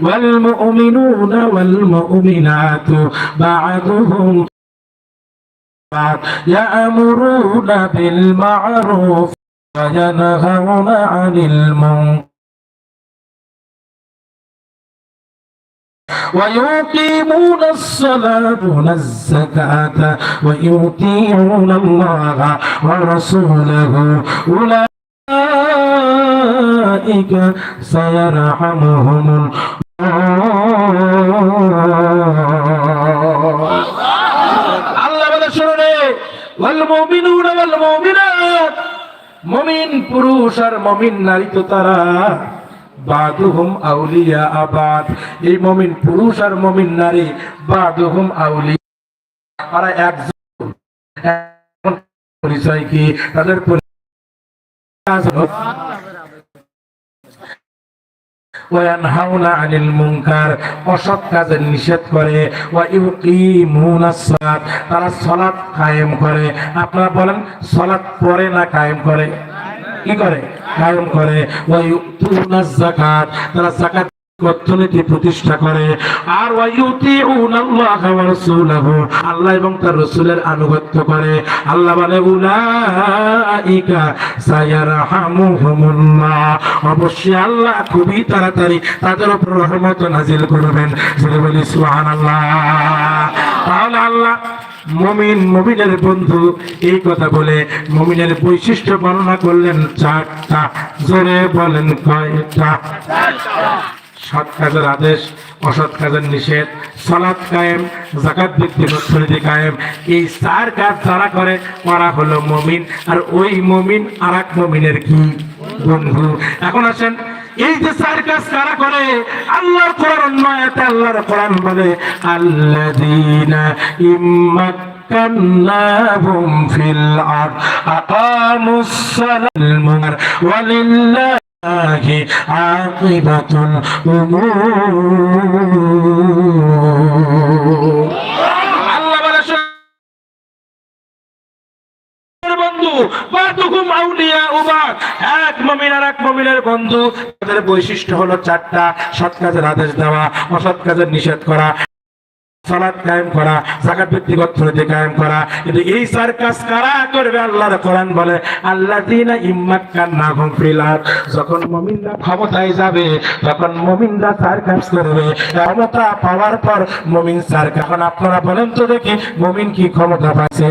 والمؤمنون والمؤمنات بعضهم بعض يأمرون بالمعروف وينهون عن المنكر ويقيمون الصلاة والزكاة ويطيعون الله ورسوله أولئك سيرحمهم আল্লাহ বলে শুনে ওয়াল মুমিনুনা ওয়াল মুমিনাত। মুমিন পুরুষ আর মুমিন নারী তো তারা বাদুহুম আউলিয়া আবাদ। এই মুমিন পুরুষ আর মুমিন নারী বাদুহুম আউলিয়া। তারা একজন। পরিচয় কি? তাদের পরিচয় অসৎ নিষেধ করে তারা কায়েম করে। আপনারা বলেন সালাত পড়ে না কায়েম করে? কি করে? কায়েম করে। ওয়া তারা অর্থনীতি প্রতিষ্ঠা করে। আর আল্লাহ এবং তার রাসূলের আনুগত্য করে। আল্লাহ অবশ্যই আল্লাহ খুবই তাড়াতাড়ি তাদের উপর রহমত নাজিল করবেন। বলি, সুবহানাল্লাহ। তাহলে আল্লাহ মমিন, মমিনের বন্ধু এই কথা বলে মমিনের বৈশিষ্ট্য বর্ণনা করলেন চারটা। জোরে বলেন কয়টা? সৎ কাজের আদেশ, অসৎ কাজের নিষেধ সলাৎ কায়েম জাকাত ভিত্তিক অর্থনীতি কায়েম। এই চার কাজ যারা করে, ওরা হলো মমিন। আর ওই মমিন আর এক মমিনের কি? বন্ধু। এখন আসেন, এই যে চার কাজ কারা করে? আল্লাহর কোরআন অন্য আয়াতে আল্লাহর কোরআন বলে, আল্লাযীনা ইম্মাক্কান্নাহুম ফিল আরদ, আকামুস সালাত ওয়ালিল্লাহ عاقبة الأمور আল্লাহ বলে বন্ধু বাদুকুম আউলিয়া উবাদ এক মুমিন আর এক মুমিনের বন্ধু তাদের বৈশিষ্ট্য হলো চারটা সৎ কাজের আদেশ দেওয়া অসৎ কাজের নিষেধ করা আপনারা বলেন তো দেখি, মুমিন কি ক্ষমতা পাচ্ছে?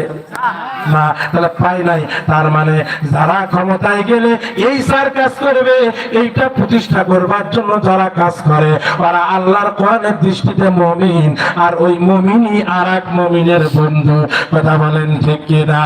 না, তাহলে পাই নাই। তার মানে যারা ক্ষমতায় গেলে এই চার কাজ করবে, এইটা প্রতিষ্ঠা করবার জন্য যারা কাজ করে, ওরা আল্লাহর কোরআনের দৃষ্টিতে মমিন। আর ওই মমিনই আর এক মমিনের বন্ধু। কথা বলেন ঠিক কিনা?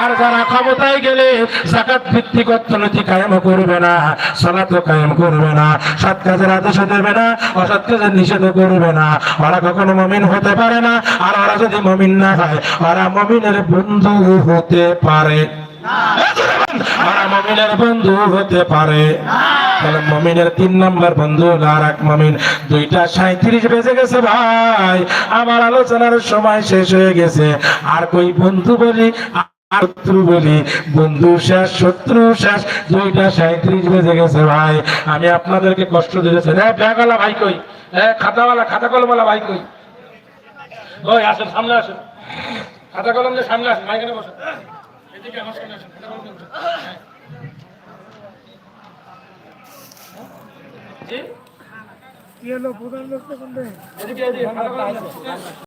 আর যারা ক্ষমতায় গেলে জাকাত ভিত্তিক অর্থনীতি কায়েম করবে না সলাত কায়েম করবে না সৎ কাজের আদেশ দেবে না অসৎ কাজের নিষেধ করবে না। ওরা কখনো মমিন হতে পারে না আর ওরা যদি মমিন না হয় ওরা মমিনের বন্ধু হতে পারে। ওরা মমিনের বন্ধু হতে পারে। তাহলে মমিনের তিন নম্বর বন্ধু এক মমিন। দুইটা সাঁত্রিশ বেজে গেছে ভাই। আমার আলোচনার সময় শেষ হয়ে গেছে। আর কই বন্ধু বলি শত্রু বলি? বন্ধু শেষ, শত্রু শেষ, দুইটা সাঁত্রিশ বেজে গেছে ভাই। আমি আপনাদেরকে কষ্ট দিতেছি। হ্যাঁ ব্যাগওয়ালা ভাই কই? হ্যাঁ খাতাওয়ালা খাতা কলমওয়ালা ভাই কই? ওই, আসেন, সামনে আসেন। খাতা কলম সামনে আসেন মাইখানে বসেন। এদিকে আমার সামনে আসেন খাতা কলম দিয়ে বসেন হ্যাঁ। জি কি হলো